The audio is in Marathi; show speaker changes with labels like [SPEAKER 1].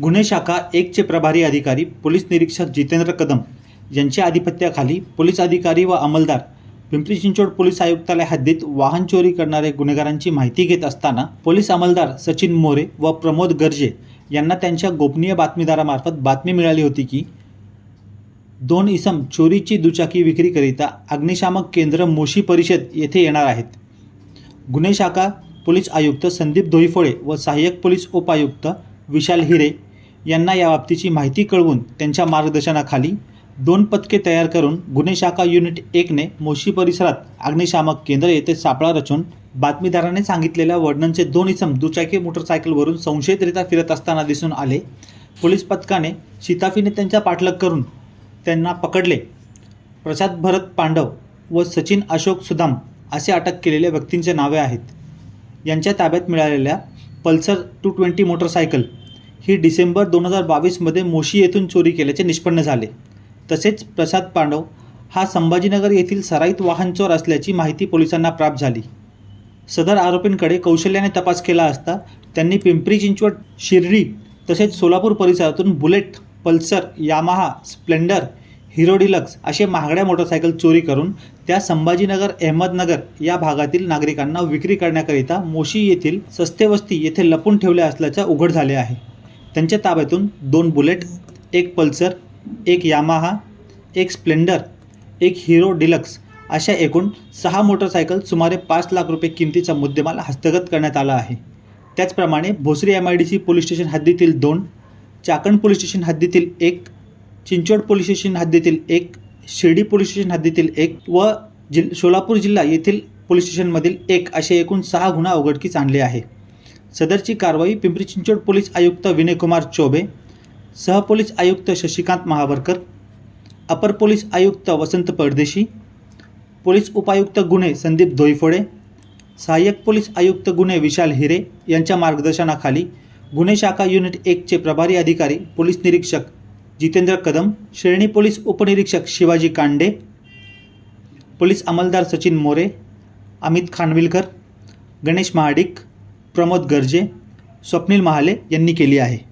[SPEAKER 1] गुन्हे शाखा एकचे प्रभारी अधिकारी पोलीस निरीक्षक जितेंद्र कदम यांच्या आधिपत्याखाली पोलीस अधिकारी व अंमलदार पिंपरी चिंचवड पोलीस आयुक्तालय हद्दीत वाहन चोरी करणाऱ्या गुन्हेगारांची माहिती घेत असताना पोलीस अंमलदार सचिन मोरे व प्रमोद गर्जे यांना त्यांच्या गोपनीय बातमीदारामार्फत बातमी मिळाली होती की दोन इसम चोरीची दुचाकी विक्रीकरिता अग्निशामक केंद्र मोशी परिषद येथे येणार आहेत. गुन्हे शाखा पोलीस आयुक्त संदीप धोईफोळे व सहाय्यक पोलीस उपायुक्त विशाल हिरे यांना या बाबतीची माहिती कळवून त्यांच्या मार्गदर्शनाखाली दोन पथके तयार करून गुन्हे शाखा युनिट एकने मोशी परिसरात अग्निशामक केंद्र येथे सापळा रचून बातमीदाराने सांगितलेल्या वर्णनचे दोन इसम दुचाकी मोटरसायकलवरून संशयितरित्या फिरत असताना दिसून आले. पोलीस पथकाने शिताफीने त्यांचा पाठलाग करून त्यांना पकडले. प्रसाद भरत पांडव व सचिन अशोक सुदाम असे अटक केलेल्या व्यक्तींचे नावे आहेत. यांच्या ताब्यात मिळालेल्या पल्सर टू ट्वेंटी मोटरसायकल ही डिसेंबर दोन हजार बावीसमध्ये मोशी येथून चोरी केल्याचे निष्पन्न झाले. तसेच प्रसाद पांडव हा संभाजीनगर येथील सराईत वाहन चोर असल्याची माहिती पोलिसांना प्राप्त झाली. सदर आरोपींकडे कौशल्याने तपास केला असता त्यांनी पिंपरी चिंचवड शिर्डी तसेच सोलापूर परिसरातून Bullet Pulsar Yamaha Splendor Hero Deluxe असे महागड्या मोटरसायकल चोरी करून त्या संभाजीनगर अहमदनगर या भागातील नागरिकांना विक्री करण्याकरिता मोशी येथील सस्ते वस्ती येथे लपून ठेवल्या असल्याचं उघड झाले आहे. त्यांच्या ताब्यातून दोन बुलेट एक पल्सर एक यामाहा एक स्प्लेंडर एक हिरो डिलक्स अशा एकूण सहा मोटरसायकल सुमारे पाच लाख रुपये किमतीचा मुद्देमाल हस्तगत करण्यात आला आहे. त्याचप्रमाणे Bhosari M I D C police station हद्दीतील दोन चाकण पोलीस स्टेशन हद्दीतील एक चिंचवड पोलीस स्टेशन हद्दीतील एक शिर्डी पोलीस स्टेशन हद्दीतील एक व जिल सोलापूर जिल्हा येथील पोलीस स्टेशनमधील एक असे एकूण सहा गुन्हा उघडकीस आणले आहे. सदरची कारवाई पिंपरी चिंचवड पोलीस आयुक्त विनयकुमार चोबे सहपोलीस आयुक्त शशिकांत महावरकर अपर पोलीस आयुक्त वसंत परदेशी पोलीस उपायुक्त गुन्हे संदीप धोईफोडे सहाय्यक पोलीस आयुक्त गुन्हे विशाल हिरे यांच्या मार्गदर्शनाखाली गुन्हे शाखा युनिट एकचे प्रभारी अधिकारी पोलीस निरीक्षक जितेंद्र कदम श्रेणी पोलीस उपनिरीक्षक शिवाजी कांडे पोलीस अंमलदार सचिन मोरे अमित खानविलकर गणेश महाडिक प्रमोद गर्जे स्वप्नील महाले यांनी केली आहे.